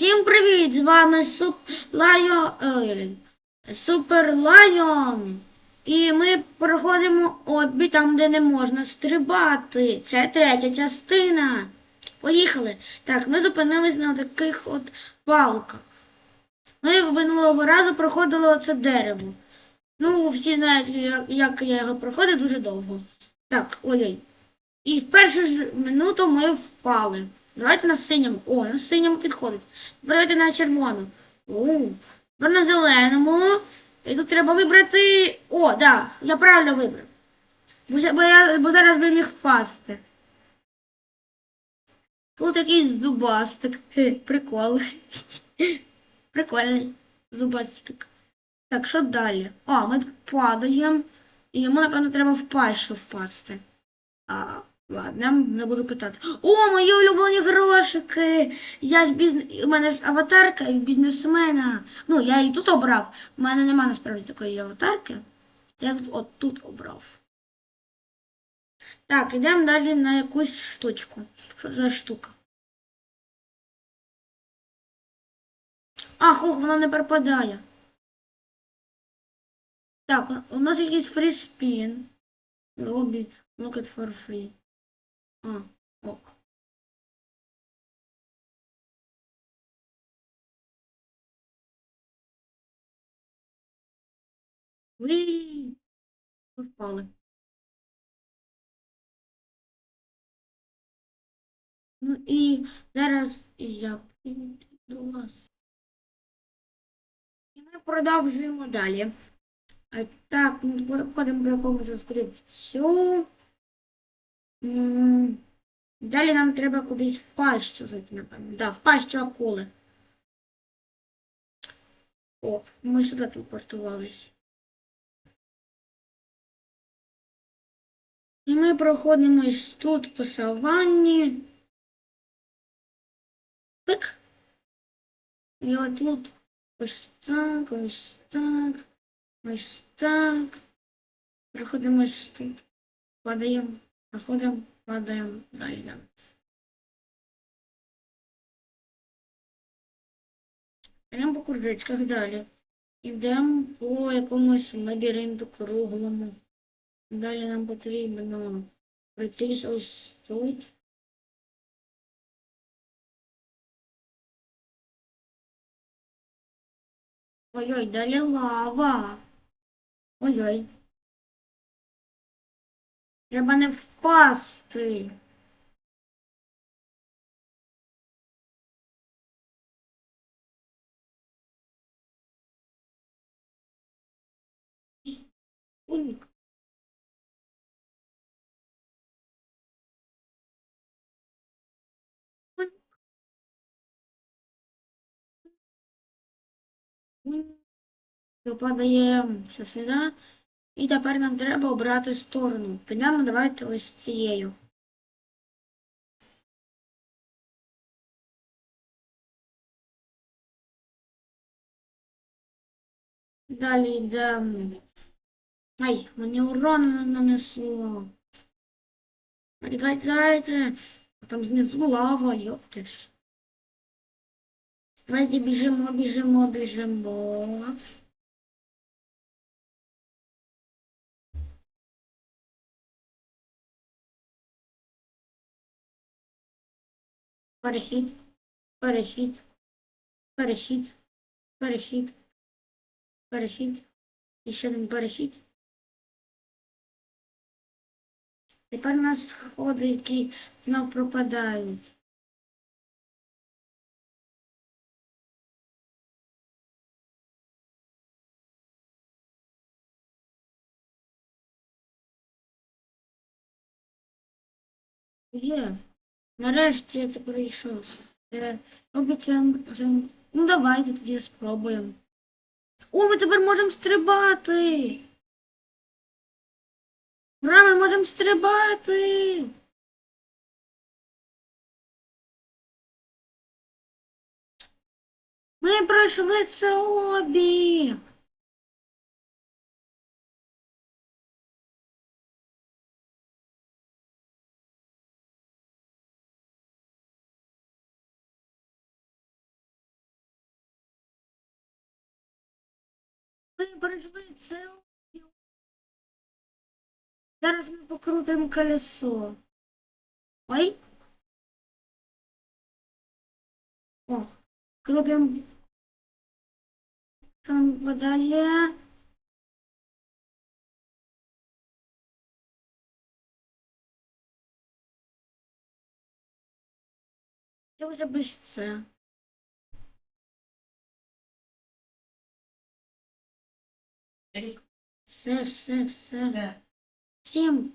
Всім привіт! З вами Суп Лайо... Супер Лайон. І ми проходимо обі там, де не можна стрибати. Це третя частина. Поїхали. Так, ми зупинились на таких от палках. Ми минулого разу проходили оце дерево. Ну, всі знають, як, як я його проходив дуже довго. Так, ой-ой. І в першу ж минуту ми впали. Давайте на синьому. О, на синьому підходить. Давайте на червоному. Тепер на зеленому. І тут треба вибрати. О, да, я правильно вибрав. Бо, я, бо зараз би міг впасти. Тут якийсь зубастик. Прикол. Прикольний зубастик. Так, що далі? О, ми падаємо. І йому, напевно, треба впасть, щоб впасти. А, ладно, не буду питати. О, мої улюблені грошики! Я ж біз... У мене ж аватарка і бізнесмена. Ну, я і тут обрав. У мене нема насправді такої аватарки. Я тут от тут обрав. Так, йдемо далі на якусь штучку. Що за штука? Ах, ох, вона не пропадає. Так, у нас якийсь фріспін. Lobby. Look it for free. А, ок. Ви впали. Ну і зараз я піду до вас. І ми продовжуємо далі. А, Так, ми переходимо до якогось острівцю. Далі нам треба кудись в пащу зайти, напевно. Да, в пащу акули. О, ми сюди телепортувались. І ми проходимо ось тут по саванні. Пик. І отут ось так, ось так, ось так. Проходимо ось тут. Падаємо, проходимо, падаємо, далі йдемо. Йдемо по кружечках далі. Йдемо по якомусь лабіринту круглому. Далі нам потрібно пройтись ось тут. Ой-ой, далі лава. Ой-ой. Треба не впасти. Ой. Попадаємося сюди. І тепер нам треба обрати сторону. Підемо давайте ось цією. Далі йдемо. Ай, мені урон не нанесло. Давайте, давайте, давайте. Там знизу лава, йоптиш. Давайте біжимо, біжимо, біжимо. Перехід, перехід, перехід, перехід, перехід. І ще один перехід. Тепер у нас сходи, які знов пропадають. Є. Нарешті я це пройшов. Е, обіцян- це- Ну давайте тоді спробуємо. О, ми тепер можемо стрибати. Ура, ми можемо стрибати. Ми пройшли це обі. Це. Зараз ми покрутимо колесо. Ой. О, крутим. Там вода є. Що за без це? Все, все, все. Все. Всім